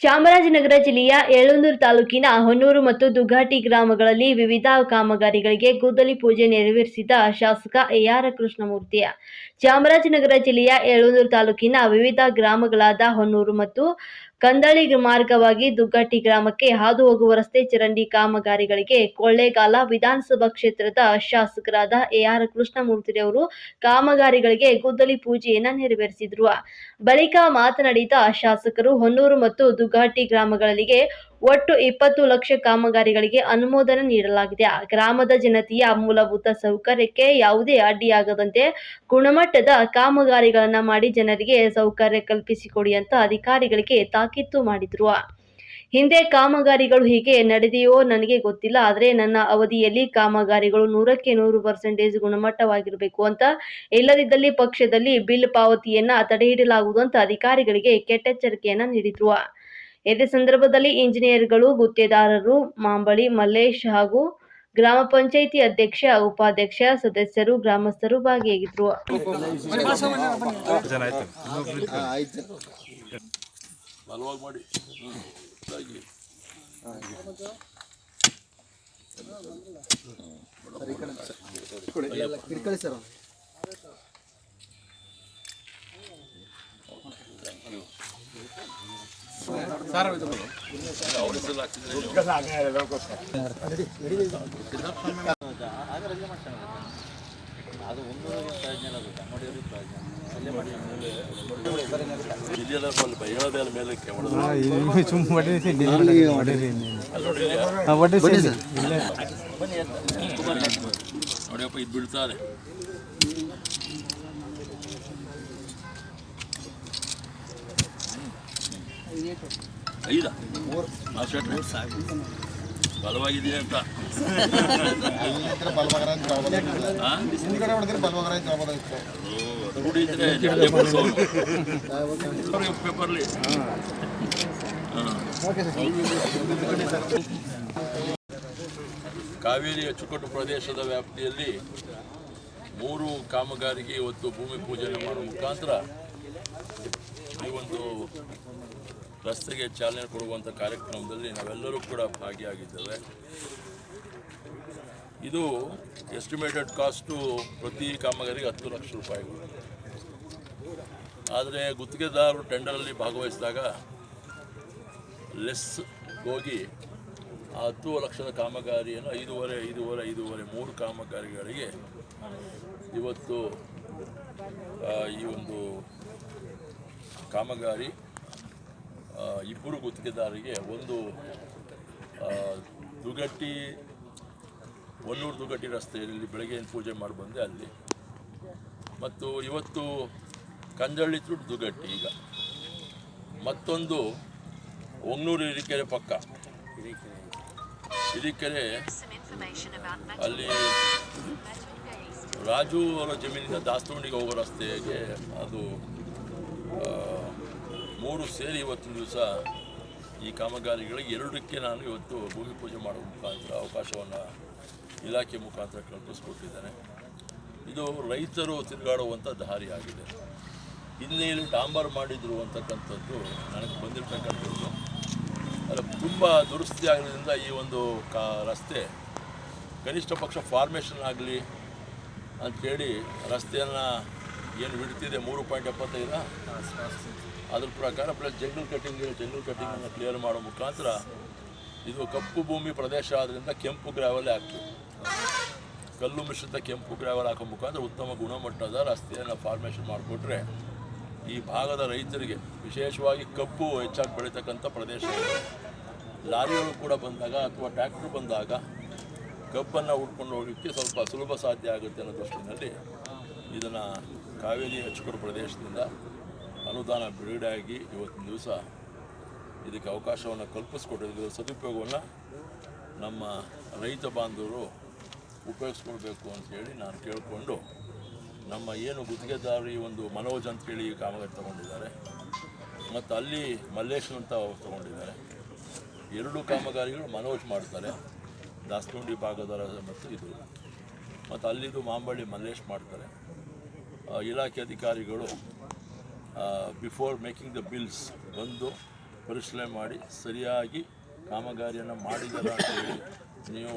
ಚಾಮರಾಜನಗರ ಜಿಲ್ಲೆಯ ಯಳಂದೂರು ತಾಲೂಕಿನ ಹೊನ್ನೂರು ಮತ್ತು ದುಘಾಟಿ ಗ್ರಾಮಗಳಲ್ಲಿ ವಿವಿಧ ಕಾಮಗಾರಿಗಳಿಗೆ ಗುದ್ದಲಿ ಪೂಜೆ ನೆರವೇರಿಸಿದ ಶಾಸಕ ಎಆರ್ ಕೃಷ್ಣಮೂರ್ತಿಯ ಚಾಮರಾಜನಗರ ಜಿಲ್ಲೆಯ ಯಳಂದೂರು ತಾಲೂಕಿನ ವಿವಿಧ ಗ್ರಾಮಗಳಾದ ಹೊನ್ನೂರು ಮತ್ತು ಕಂದಳಿ ಮಾರ್ಗವಾಗಿ ದುಗ್ಗಟ್ಟಿ ಗ್ರಾಮಕ್ಕೆ ಹಾದು ಹೋಗುವ ರಸ್ತೆ ಚರಂಡಿ ಕಾಮಗಾರಿಗಳಿಗೆ ಕೊಳ್ಳೇಗಾಲ ವಿಧಾನಸಭಾ ಕ್ಷೇತ್ರದ ಶಾಸಕರಾದ ಎಆರ್ ಕೃಷ್ಣಮೂರ್ತಿರವರು ಕಾಮಗಾರಿಗಳಿಗೆ ಗುದ್ದಲಿ ಪೂಜೆಯನ್ನ ನೆರವೇರಿಸಿದ್ರು. ಬಳಿಕ ಮಾತನಾಡಿದ ಶಾಸಕರು ಹೊನ್ನೂರು ಮತ್ತು ದುಗ್ಗಟ್ಟಿ ಗ್ರಾಮಗಳಿಗೆ ಒಟ್ಟು ಇಪ್ಪತ್ತು ಲಕ್ಷ ಕಾಮಗಾರಿಗಳಿಗೆ ಅನುಮೋದನೆ ನೀಡಲಾಗಿದೆ. ಗ್ರಾಮದ ಜನತೆಯ ಮೂಲಭೂತ ಸೌಕರ್ಯಕ್ಕೆ ಯಾವುದೇ ಅಡ್ಡಿಯಾಗದಂತೆ ಗುಣಮಟ್ಟದ ಕಾಮಗಾರಿಗಳನ್ನ ಮಾಡಿ ಜನರಿಗೆ ಸೌಕರ್ಯ ಕಲ್ಪಿಸಿಕೊಡಿ ಅಂತ ಅಧಿಕಾರಿಗಳಿಗೆ ತಾಕೀತು ಮಾಡಿದ್ರು. ಹಿಂದೆ ಕಾಮಗಾರಿಗಳು ಹೀಗೆ ನಡೆದೆಯೋ ನನಗೆ ಗೊತ್ತಿಲ್ಲ. ಆದರೆ ನನ್ನ ಅವಧಿಯಲ್ಲಿ ಕಾಮಗಾರಿಗಳು ನೂರಕ್ಕೆ ನೂರು ಪರ್ಸೆಂಟೇಜ್ ಗುಣಮಟ್ಟವಾಗಿರಬೇಕು ಅಂತ ಇಲ್ಲದಿದ್ದಲ್ಲಿ ಪಕ್ಷದಲ್ಲಿ ಬಿಲ್ ಪಾವತಿಯನ್ನ ತಡೆಹಿಡಲಾಗುವುದು ಅಂತ ಅಧಿಕಾರಿಗಳಿಗೆ ಕೆಟ್ಟೆಚ್ಚರಿಕೆಯನ್ನ ನೀಡಿದ್ರು. ಇದೇ ಸಂದರ್ಭದಲ್ಲಿ ಇಂಜಿನಿಯರ್ಗಳು ಗುತ್ತೇದಾರರು ಮಾಂಬಳಿ ಮಲ್ಲೇಶ್ ಹಾಗೂ ಗ್ರಾಮ ಪಂಚಾಯಿತಿ ಅಧ್ಯಕ್ಷ, ಉಪಾಧ್ಯಕ್ಷ, ಸದಸ್ಯರು, ಗ್ರಾಮಸ್ಥರು. ಹಿಡ್ಕೊಳ್ಳಿ ಸರ್ ನೋಡಿ ಹೊಡೀರಿ ಸರ್. ನೋಡಿಯಪ್ಪ ಇದು ಐದ ಆ ಶೆಟ್ರೆ ಬಲವಾಗಿದೆ ಅಂತ ಆ? ಹಿಂದ್ಗಡೆ ಹೊಡೆದ್ರೆ ಬಲವಗರ ಬಿಡ್ಸೋನು. ಅವ್ರಿಗೆ ಪೇಪರ್ಲಿ. ಕಾವೇರಿ ಅಚ್ಚುಕಟ್ಟು ಪ್ರದೇಶದ ವ್ಯಾಪ್ತಿಯಲ್ಲಿ ಮೂರು ಕಾಮಗಾರಿಗೆ ಇವತ್ತು ಭೂಮಿ ಪೂಜನೆ ಮಾಡುವ ಮುಖಾಂತರ ಈ ಒಂದು ರಸ್ತೆಗೆ ಚಾಲನೆ ಕೊಡುವಂಥ ಕಾರ್ಯಕ್ರಮದಲ್ಲಿ ನಾವೆಲ್ಲರೂ ಕೂಡ ಭಾಗಿಯಾಗಿದ್ದೇವೆ. ಇದು ಎಸ್ಟಿಮೇಟೆಡ್ ಕಾಸ್ಟು ಪ್ರತಿ ಕಾಮಗಾರಿಗೆ ಹತ್ತು ಲಕ್ಷ ರೂಪಾಯಿಗಳು ಆದರೆ ಗುತ್ತಿಗೆದಾರರು ಟೆಂಡರಲ್ಲಿ ಭಾಗವಹಿಸಿದಾಗ ಲೆಸ್ ಹೋಗಿ ಆ ಹತ್ತು ಲಕ್ಷದ ಕಾಮಗಾರಿಯನ್ನು ಐದೂವರೆ ಐದೂವರೆ ಐದೂವರೆ, ಮೂರು ಕಾಮಗಾರಿಗಳಿಗೆ ಇವತ್ತು ಈ ಒಂದು ಕಾಮಗಾರಿ ಇಬ್ಬರು ಗುತ್ತಿಗೆದಾರರಿಗೆ ಒಂದು ದುಗಟ್ಟಿ, ಒನ್ನೂರು ದುಗಟ್ಟಿ ರಸ್ತೆಯಲ್ಲಿ ಬೆಳಗ್ಗೆ ಏನು ಪೂಜೆ ಮಾಡಿ ಬಂದೆ ಅಲ್ಲಿ. ಮತ್ತು ಇವತ್ತು ಕಂಜಳ್ಳಿ ಟು ದುಗಟ್ಟಿ ಈಗ. ಮತ್ತೊಂದು ಒಂಗ್ನೂರು ಹಿರಿಕೆರೆ ಪಕ್ಕ. ಹಿರಿಕೆರೆ ಅಲ್ಲಿ ರಾಜು ಅವರ ಜಮೀನಿನ ದಾಸ್ತುಂಡಿಗೆ ಹೋಗೋ ರಸ್ತೆಗೆ ಅದು ಮೂರು ಸೇರಿ ಇವತ್ತಿನ ದಿವಸ ಈ ಕಾಮಗಾರಿಗಳಿಗೆ ಎರಡಕ್ಕೆ ನಾನು ಇವತ್ತು ಭೂಮಿ ಪೂಜೆ ಮಾಡುವ ಮುಖಾಂತರ ಅವಕಾಶವನ್ನು ಇಲಾಖೆ ಮುಖಾಂತರ ಕಲ್ಪಿಸ್ಕೊಟ್ಟಿದ್ದೇನೆ. ಇದು ರೈತರು ತಿರುಗಾಡುವಂಥ ದಾರಿ ಆಗಿದೆ ಹಿಂದೆ ಇಲ್ಲಿ ಡಾಂಬರ್ ಮಾಡಿದ್ರು ಅಂತಕ್ಕಂಥದ್ದು ನನಗೆ ಬಂದಿರತಕ್ಕಂಥದ್ದು. ಅದು ತುಂಬ ದುರಸ್ತಿ ಆಗಿರೋದ್ರಿಂದ ಈ ಒಂದು ಕಾ ರಸ್ತೆ ಕನಿಷ್ಠ ಪಕ್ಷ ಫಾರ್ಮೇಷನ್ ಆಗಲಿ ಅಂಥೇಳಿ ರಸ್ತೆಯನ್ನು ಏನು ಬಿಡ್ತಿದೆ ಮೂರು ಪಾಯಿಂಟ್ ಎಪ್ಪತ್ತೈದ? ಅದ್ರ ಪ್ರಕಾರ ಪ್ಲಸ್ ಜಂಗಲ್ ಕಟ್ಟಿಂಗ್ ಜಂಗಲ್ ಕಟ್ಟಿಂಗನ್ನು ಕ್ಲಿಯರ್ ಮಾಡೋ ಮುಖಾಂತರ ಇದು ಕಪ್ಪು ಭೂಮಿ ಪ್ರದೇಶ ಆದ್ದರಿಂದ ಕೆಂಪು ಗ್ರಾವಲ್ಲೇ ಹಾಕ್ತೀವಿ ಕಲ್ಲು ಮಿಶ್ರಿತ ಕೆಂಪು ಗ್ರಾವಲ್ ಹಾಕೋ ಮುಖಾಂತರ ಉತ್ತಮ ಗುಣಮಟ್ಟದ ರಸ್ತೆಯನ್ನು ಫಾರ್ಮೇಷನ್ ಮಾಡಿಕೊಟ್ರೆ ಈ ಭಾಗದ ರೈತರಿಗೆ ವಿಶೇಷವಾಗಿ ಕಬ್ಬು ಹೆಚ್ಚಾಗಿ ಬೆಳೀತಕ್ಕಂಥ ಪ್ರದೇಶ ಲಾರಿಗಳು ಕೂಡ ಬಂದಾಗ ಅಥವಾ ಟ್ಯಾಕ್ಟ್ರು ಬಂದಾಗ ಕಬ್ಬನ್ನು ಉಟ್ಕೊಂಡು ಹೋಗಲಿಕ್ಕೆ ಸ್ವಲ್ಪ ಸುಲಭ ಸಾಧ್ಯ ಆಗುತ್ತೆ ಅನ್ನೋ ದೃಷ್ಟಿನಲ್ಲಿ ಇದನ್ನು ಕಾವೇರಿ ಅಚ್ಚುಕಟ್ಟು ಪ್ರದೇಶದಿಂದ ಅನುದಾನ ಬಿಡುಗಡೆಯಾಗಿ ಇವತ್ತಿನ ದಿವಸ ಇದಕ್ಕೆ ಅವಕಾಶವನ್ನು ಕಲ್ಪಿಸ್ಕೊಟ್ಟಿದ್ದು ಇದರ ಸದುಪಯೋಗವನ್ನು ನಮ್ಮ ರೈತ ಬಾಂಧವರು ಉಪಯೋಗಿಸ್ಕೊಳ್ಬೇಕು ಅಂತೇಳಿ ನಾನು ಕೇಳಿಕೊಂಡು ನಮ್ಮ ಏನು ಗುತ್ತಿಗೆದಾರಿ ಒಂದು ಮನೋಜ್ ಅಂತೇಳಿ ಈ ಕಾಮಗಾರಿ ತಗೊಂಡಿದ್ದಾರೆ. ಮತ್ತು ಅಲ್ಲಿ ಮಲ್ಲೇಶ್ ಅಂತ ಅವರು ತಗೊಂಡಿದ್ದಾರೆ. ಎರಡು ಕಾಮಗಾರಿಗಳು ಮನೋಜ್ ಮಾಡ್ತಾರೆ. ದಾಸ್ತುಂಡಿ ಭಾಗದ ಮತ್ತು ಇದು. ಮತ್ತು ಅಲ್ಲಿದು ಮಾಂಬಳ್ಳಿ ಮಲ್ಲೇಶ್ ಮಾಡ್ತಾರೆ. ಇಲಾಖೆ ಅಧಿಕಾರಿಗಳು ಬಿಫೋರ್ ಮೇಕಿಂಗ್ ದ ಬಿಲ್ಸ್ ಬಂದು ಪರಿಶೀಲನೆ ಮಾಡಿ ಸರಿಯಾಗಿ ಕಾಮಗಾರಿಯನ್ನು ಮಾಡಿದಲ್ಲ ಅಂತ ಹೇಳಿ ನೀವು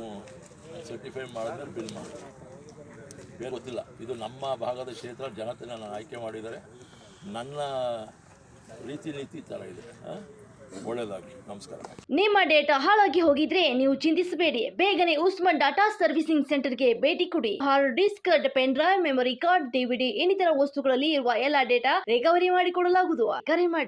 ಸರ್ಟಿಫೈ ಮಾಡಿದ್ರೆ ಬಿಲ್ ಮಾಡಿ ಬೇರೆ ಗೊತ್ತಿಲ್ಲ. ಇದು ನಮ್ಮ ಭಾಗದ ಕ್ಷೇತ್ರ ಜನತೆ ನನ್ನ ಆಯ್ಕೆ ಮಾಡಿದರೆ ನನ್ನ ರೀತಿ ನೀತಿ ಥರ ಇದೆ. ನಿಮ್ಮ ಡೇಟಾ ಹಾಳಾಗಿ ಹೋಗಿದ್ರೆ ನೀವು ಚಿಂತಿಸಬೇಡಿ. ಬೇಗನೆ ಉಸ್ಮಾನ್ ಡಾಟಾ ಸರ್ವಿಸಿಂಗ್ ಸೆಂಟರ್ಗೆ ಭೇಟಿ ಕೊಡಿ. Hard disk, pen drive, memory card DVD ಇನ್ನಿತರ ವಸ್ತುಗಳಲ್ಲಿ ಇರುವ ಎಲ್ಲ ಡೇಟಾ ರಿಕವರಿ ಮಾಡಿಕೊಡಲಾಗುವುದು. ಕರೆ ಮಾಡಿ.